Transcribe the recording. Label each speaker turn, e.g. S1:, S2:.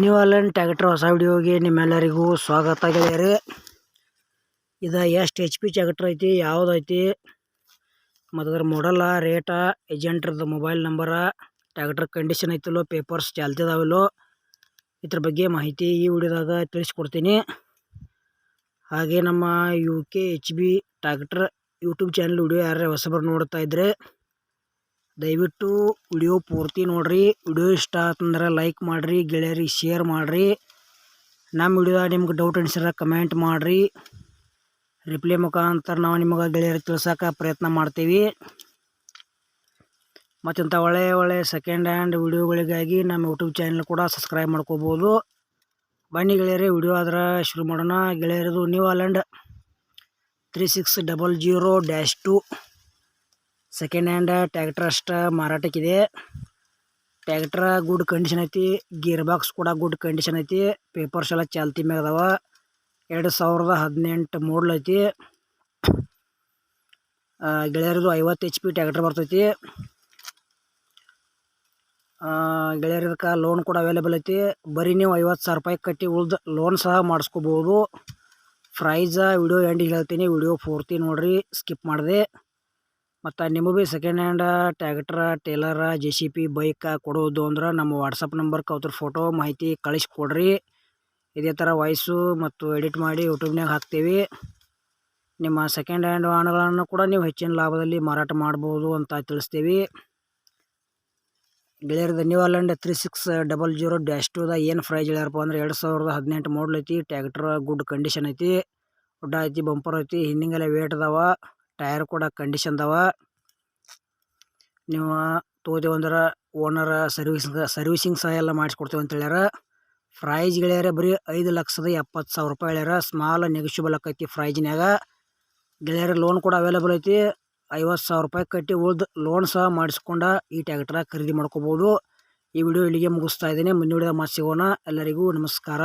S1: New Alan tractor ಹೊಸ ವಿಡಿಯೋಗೆ ನಿಮ್ಮೆಲ್ಲರಿಗೂ ಸ್ವಾಗತ ಗೆಳೆಯರಿ. ಇದು ಎಷ್ಟು ಎಚ್ ಪಿ ಟ್ಯಾಕ್ಟ್ರ್ ಐತಿ ಯಾವುದೈತಿ ಮತ್ತು ಅದ್ರ ಮಾಡಲ್ಲ ರೇಟ ಏಜೆಂಟ್ರದ್ದು ಮೊಬೈಲ್ ನಂಬರ ಟ್ಯಾಕ್ಟ್ರ್ ಕಂಡೀಷನ್ ಐತಿಲ್ಲೋ ಪೇಪರ್ಸ್ ಚಾಲ್ತಿದಾವಿಲ್ಲೋ ಇದ್ರ ಬಗ್ಗೆ ಮಾಹಿತಿ ಈ ವಿಡಿಯೋದಾಗ ತಿಳಿಸ್ಕೊಡ್ತೀನಿ. ಹಾಗೆ ನಮ್ಮ U K H B tractor YouTube channel video ಯಾರು ಹೊಸಬರು ನೋಡ್ತಾ ಇದ್ರೆ, ದಯವಿಟ್ಟು ವಿಡಿಯೋ ಪೂರ್ತಿ ನೋಡಿರಿ. ವಿಡಿಯೋ ಇಷ್ಟ ಆತಂದ್ರೆ ಲೈಕ್ ಮಾಡಿರಿ, ಗೆಳೆಯರಿಗೆ ಶೇರ್ ಮಾಡಿರಿ. ನಮ್ಮ ವಿಡಿಯೋ ನಿಮ್ಗೆ ಡೌಟ್ ಅನಿಸಿದ್ರೆ ಕಮೆಂಟ್ ಮಾಡಿರಿ. ರಿಪ್ಲೈ ಮುಖಾಂತರ ನಾವು ನಿಮಗೆ ಗೆಳೆಯರಿಗೆ ತಿಳ್ಸೋಕೆ ಪ್ರಯತ್ನ ಮಾಡ್ತೀವಿ. ಮತ್ತಿಂಥ ಒಳ್ಳೆಯ ಒಳ್ಳೆಯ ಸೆಕೆಂಡ್ ಹ್ಯಾಂಡ್ ವಿಡಿಯೋಗಳಿಗಾಗಿ ನಮ್ಮ ಯೂಟ್ಯೂಬ್ ಚಾನಲ್ ಕೂಡ ಸಬ್ಸ್ಕ್ರೈಬ್ ಮಾಡ್ಕೋಬೋದು. ಬನ್ನಿ ಗೆಳೆಯರಿ, ವಿಡಿಯೋ ಆದ್ರೆ ಶುರು ಮಾಡೋಣ. ಗೆಳೆಯರದು New Holland three six double zero dash two. Second hand tractor ಅಷ್ಟು ಮಾರಾಟಕ್ಕಿದೆ. ಟ್ಯಾಕ್ಟ್ರ ಗುಡ್ ಕಂಡೀಷನ್ ಐತಿ. ಗೇರ್ ಬಾಕ್ಸ್ ಕೂಡ ಗುಡ್ ಕಂಡೀಷನ್ ಐತಿ. ಪೇಪರ್ಸ್ ಎಲ್ಲ ಚಾಲ್ತಿ ಮ್ಯಾಗ ಅದಾವ. ಎರಡು ಸಾವಿರದ ಹದಿನೆಂಟು ಮೂಡ್ಲ್ ಐತಿ. ಗೆಳೆಯರದು ಐವತ್ತು ಎಚ್ ಪಿ ಟ್ಯಾಕ್ಟ್ರ್ ಬರ್ತೈತಿ. ಗೆಳೆಯರದಕ್ಕೆ ಲೋನ್ ಕೂಡ ಅವೈಲೇಬಲ್ ಐತಿ. ಬರೀ ನೀವು ಐವತ್ತು ಸಾವಿರ ರೂಪಾಯಿ ಕಟ್ಟಿ ಉಳ್ದು ಲೋನ್ ಸಹ ಮಾಡಿಸ್ಕೋಬೋದು. ಪ್ರೈಸ ವಿಡಿಯೋ ಎಂಡಿಗೆ ಹೇಳ್ತೀನಿ. ವಿಡಿಯೋ ಪೂರ್ತಿ ನೋಡ್ರಿ ಸ್ಕಿಪ್ ಮಾಡಿದೆ. ಮತ್ತು ನಿಮಗೂ ಭೀ second hand tractor trailer J C B bike ಕೊಡೋದು ಅಂದ್ರೆ ನಮ್ಮ ವಾಟ್ಸಪ್ ನಂಬರ್ಗೆ ಅವ್ರ ಫೋಟೋ ಮಾಹಿತಿ ಕಳಿಸ್ಕೊಡ್ರಿ. ಇದೇ ಥರ ವಾಯ್ಸು ಮತ್ತು ಎಡಿಟ್ ಮಾಡಿ ಯೂಟ್ಯೂಬ್ನಾಗ ಹಾಕ್ತೀವಿ. ನಿಮ್ಮ ಸೆಕೆಂಡ್ ಹ್ಯಾಂಡ್ ವಾಹನಗಳನ್ನು ಕೂಡ ನೀವು ಹೆಚ್ಚಿನ ಲಾಭದಲ್ಲಿ ಮಾರಾಟ ಮಾಡ್ಬೋದು ಅಂತ ತಿಳಿಸ್ತೀವಿ. ಗೆಳೆಯರದ New Holland three six double zero dash ಟೂದ ಏನು ಪ್ರೈಸ್ ಹೇಳ್ಯಾರಪ್ಪ ಅಂದ್ರೆ ಎರಡು ಸಾವಿರದ ಹದಿನೆಂಟು ಮಾಡಲ್ ಐತಿ ಟ್ಯಾಕ್ಟ್ರ್ ಗುಡ್ ಕಂಡೀಷನ್ ಐತಿ ಗುಡ್ಡ ಐತಿ ಬಂಪರ್ ಐತಿ, ಹಿಂದಿಂಗೆಲ್ಲ ವೇಟ್ ಅದಾವ ಟೈರ್ ಕೂಡ ಕಂಡೀಷನ್ ಅದಾವ. ನೀವು ತೊಗೋತೀವಿ ಅಂದ್ರೆ ಓನರ ಸರ್ವಿಸಿಂಗ್ ಸರ್ವಿಸಿಂಗ್ ಸಹ ಎಲ್ಲ ಮಾಡಿಸ್ಕೊಡ್ತೀವಿ ಅಂತ ಹೇಳ್ಯಾರ. ಪ್ರೈಸ್ ಗೆಳೆಯರ ಬರೀ ಐದು ಲಕ್ಷದ ಎಪ್ಪತ್ತು ಸಾವಿರ ರೂಪಾಯಿ ಹೇಳ್ಯಾರ. ಸ್ಮಾಲ್ ನೆಗೆಶಿಬಲ್ ಆಕೈತಿ ಪ್ರೈಜ್ನ್ಯಾಗ ಗೆಳೆಯರ ಲೋನ್ ಕೂಡ ಅವೈಲೇಬಲ್ ಐತಿ. ಐವತ್ತು ಸಾವಿರ ರೂಪಾಯಿ ಕಟ್ಟಿ ಉಳ್ದು ಲೋನ್ ಸಹ ಮಾಡಿಸ್ಕೊಂಡ ಈ ಟ್ಯಾಕ್ಟ್ರ ಖರೀದಿ ಮಾಡ್ಕೋಬೋದು. ಈ ವಿಡಿಯೋ ಇಲ್ಲಿಗೆ ಮುಗಿಸ್ತಾ ಇದ್ದೀನಿ. ಮುಂದಿನ ವಿಡಿಯೋ ಮಾತು ಸಿಗೋಣ. ಎಲ್ಲರಿಗೂ ನಮಸ್ಕಾರ.